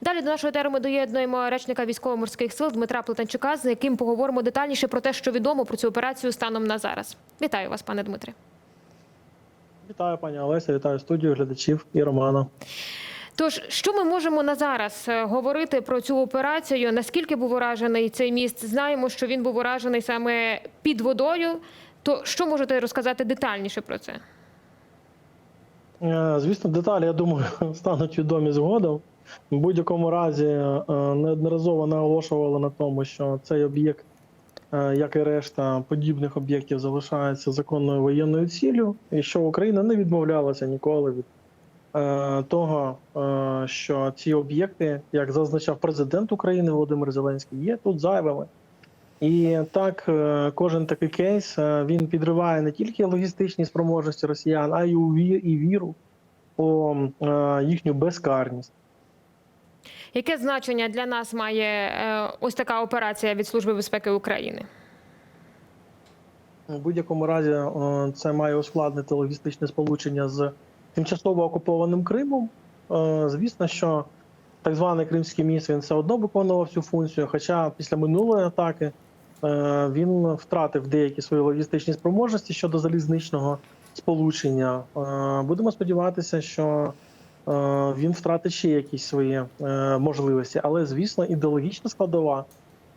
Далі до нашої теми доєднуємо речника військово-морських сил Дмитра Плетенчука, з яким поговоримо детальніше про те, що відомо про цю операцію станом на зараз. Вітаю вас, пане Дмитре. Вітаю, пані Олеся, вітаю студію, глядачів і Романа. Тож, що ми можемо на зараз е, говорити про цю операцію? Наскільки був уражений цей міст? Знаємо, що він був уражений саме під водою. То що можете розказати детальніше про це? Е, Звісно, деталі, я думаю, стануть відомі згодом. В будь-якому разі е, неодноразово наголошували на тому, що цей об'єкт, е, як і решта подібних об'єктів, залишається законною воєнною ціллю, і що Україна не відмовлялася ніколи від е, того, що ці об'єкти, як зазначав президент України Володимир Зеленський, є тут зайвими. І так, кожен такий кейс він підриває не тільки логістичні спроможності росіян, а й у віру у їхню безкарність. Яке значення для нас має е, ось така операція від Служби безпеки України? У будь-якому разі е, це має ускладнити логістичне сполучення з тимчасово окупованим Кримом. Е, Звісно, що так званий Кримський міст він все одно виконував цю функцію. Хоча після минулої атаки він втратив деякі свої логістичні спроможності щодо залізничного сполучення. Будемо сподіватися, що він втратить ще якісь свої е, можливості, але звісно, ідеологічна складова.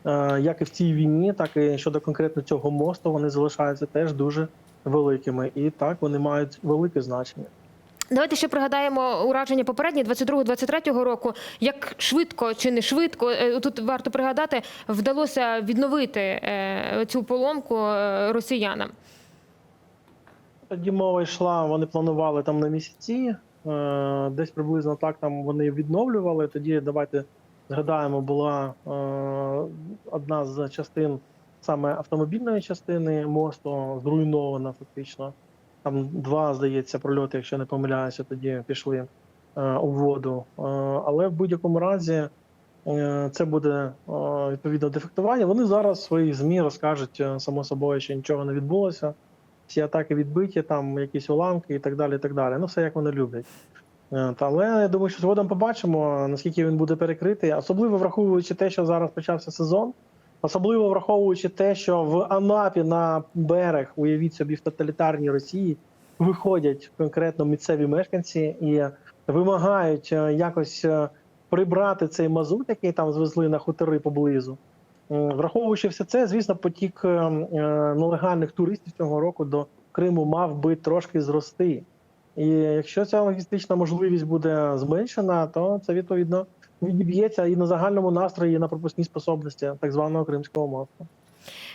Е, як і в цій війні, так і щодо конкретно цього мосту, вони залишаються теж дуже великими, і так вони мають велике значення. Давайте ще пригадаємо ураження попередні 22-23 року. Як швидко чи не швидко е, тут варто пригадати, вдалося відновити е, цю поломку е, росіянам. Тоді мова йшла, вони планували там на місяці, е, десь приблизно так там вони відновлювали. Тоді давайте згадаємо, була е, одна з частин саме автомобільної частини мосту зруйнована фактично. Там два, здається, прольоти, якщо не помиляюся, тоді пішли е, у воду. Е, але в будь-якому разі е, це буде е, відповідно дефектування. Вони зараз в своїх ЗМІ розкажуть е, само собою, що нічого не відбулося всі атаки відбиті, там якісь уламки і так далі. і так далі. Ну, все як вони люблять. Е, але я думаю, що згодом побачимо, наскільки він буде перекритий, особливо враховуючи те, що зараз почався сезон, особливо враховуючи те, що в Анапі на берег, уявіть собі, в тоталітарній Росії виходять конкретно місцеві мешканці і вимагають е, якось е, прибрати цей мазут, який там звезли на хутори поблизу. Е, Враховуючи все це, звісно, потік е, е, нелегальних туристів цього року до Криму мав би трошки зрости. І якщо ця логістична можливість буде зменшена, то це відповідно відіб'ється і на загальному настрої, і на пропускній способності так званого Кримського мосту.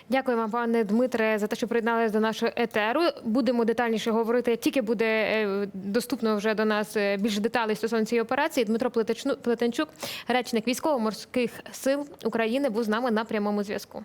Дякую вам, пане Дмитре, за те, що приєдналися до нашого етеру. Будемо детальніше говорити. Тільки буде е, доступно вже до нас е, більше деталей стосовно цієї операції. Дмитро Плетенчук, речник військово-морських сил України, був з нами на прямому зв'язку.